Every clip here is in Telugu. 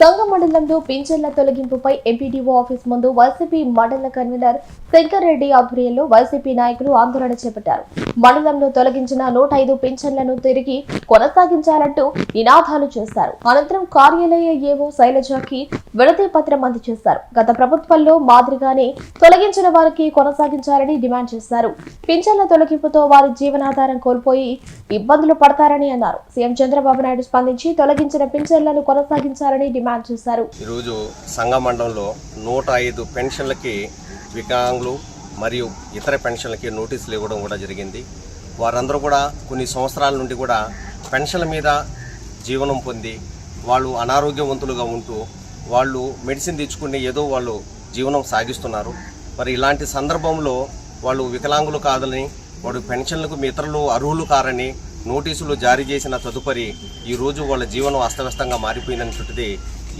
సంఘ మండలంలో పింఛన్ల తొలగింపుపై ఎంపీడీఓ ఆఫీస్ ముందు వైసీపీ మండల కన్వీనర్ శంకర్ రెడ్డి ఆధ్వర్యంలో వైసీపీ నాయకులు ఆందోళన చేపట్టారు. మండలంలో తొలగించిన నూట ఐదు పింఛన్లను తిరిగి కొనసాగించాలంటూ నినాదాలు చేశారు. అనంతరం కార్యాలయ ఏవో శైలజకి విడతి పత్రం అందజేశారు. గత ప్రభుత్వంలో మాదిరిగానే తొలగించిన వారికి కొనసాగించాలని డిమాండ్ చేశారు. పింఛన్ల తొలగింపుతో వారి జీవనాధారం కోల్పోయి ఇబ్బందులు పడతారని అన్నారు. సీఎం చంద్రబాబు నాయుడు స్పందించి తొలగించిన పింఛన్లను కొనసాగించాలని డిమాండ్ చేశారు. ఈరోజు సంఘమండలంలో నూట ఐదు పెన్షన్లకి వికలాంగులు మరియు ఇతర పెన్షన్లకి నోటీసులు ఇవ్వడం కూడా జరిగింది. వారందరూ కూడా కొన్ని సంవత్సరాల నుండి కూడా పెన్షన్ల మీద జీవనం పొంది వాళ్ళు అనారోగ్యవంతులుగా ఉంటూ వాళ్ళు మెడిసిన్ తెచ్చుకుని ఏదో వాళ్ళు జీవనం సాగిస్తున్నారు. మరి ఇలాంటి సందర్భంలో వాళ్ళు వికలాంగులు కాదని వాడు పెన్షన్లకు మిత్రులు ఇతరులు అర్హులు కారని నోటీసులు జారీ చేసిన తదుపరి ఈరోజు వాళ్ళ జీవనం అస్తవ్యస్తంగా మారిపోయిందనేటువంటిది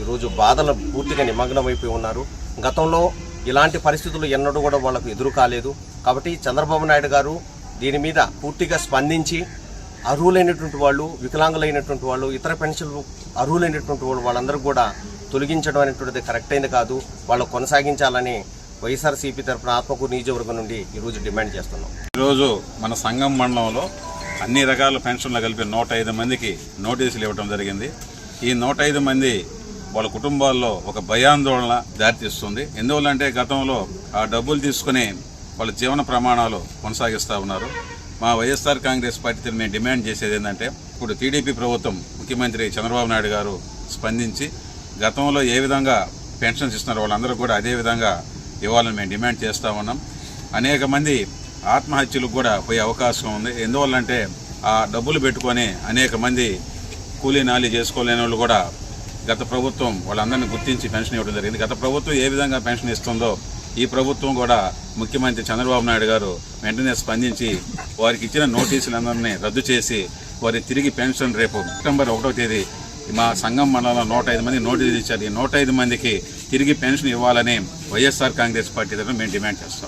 ఈరోజు బాధలు పూర్తిగా నిమగ్నమైపోయి ఉన్నారు. గతంలో ఇలాంటి పరిస్థితులు ఎన్నడూ కూడా వాళ్ళకు ఎదురు కాలేదు. కాబట్టి చంద్రబాబు నాయుడు గారు దీని మీద పూర్తిగా స్పందించి అర్హులైనటువంటి వాళ్ళు వికలాంగులైనటువంటి వాళ్ళు ఇతర పెన్షన్లు అర్హులైనటువంటి వాళ్ళు వాళ్ళందరూ కూడా తొలగించడం అనేటువంటిది కరెక్ట్ అయింది కాదు. వాళ్ళు కొనసాగించాలని వైఎస్ఆర్సీపీ తరఫున ఆత్మకూరు నియోజకవర్గం నుండి ఈరోజు డిమాండ్ చేస్తున్నాం. ఈరోజు మన సంఘం మండలంలో అన్ని రకాల పెన్షన్లు కలిపి నూట ఐదు మందికి నోటీసులు ఇవ్వడం జరిగింది. ఈ నూట ఐదు మంది వాళ్ళ కుటుంబాల్లో ఒక భయాందోళన దారితీస్తుంది. ఎందువల్లంటే గతంలో ఆ డబ్బులు తీసుకుని వాళ్ళ జీవన ప్రమాణాలు కొనసాగిస్తూ ఉన్నారు. మా వైఎస్ఆర్ కాంగ్రెస్ పార్టీ మేము డిమాండ్ చేసేది ఏంటంటే ఇప్పుడు టీడీపీ ప్రభుత్వం ముఖ్యమంత్రి చంద్రబాబు నాయుడు గారు స్పందించి గతంలో ఏ విధంగా పెన్షన్స్ ఇస్తున్నారో వాళ్ళందరూ కూడా అదే విధంగా ఇవ్వాలని మేము డిమాండ్ చేస్తూ ఉన్నాం. అనేక మంది ఆత్మహత్యలకు కూడా పోయే అవకాశం ఉంది. ఎందువల్లంటే ఆ డబ్బులు పెట్టుకొని అనేక మంది కూలీ నాలి చేసుకోలేని వాళ్ళు కూడా గత ప్రభుత్వం వాళ్ళందరినీ గుర్తించి పెన్షన్ ఇవ్వడం జరిగింది. గత ప్రభుత్వం ఏ విధంగా పెన్షన్ ఇస్తుందో ఈ ప్రభుత్వం కూడా ముఖ్యమంత్రి చంద్రబాబు నాయుడు గారు వెంటనే స్పందించి వారికి ఇచ్చిన నోటీసులందరినీ రద్దు చేసి వారి తిరిగి పెన్షన్ రేపు సెప్టెంబర్ ఒకటో తేదీ మా సంఘం మండలంలో నూట ఐదు మంది నోటీసులు ఇచ్చారు. ఈ నూట ఐదు మందికి తిరిగి పెన్షన్ ఇవ్వాలని వైఎస్ఆర్ కాంగ్రెస్ పార్టీ తరఫున మేము డిమాండ్ చేస్తాం.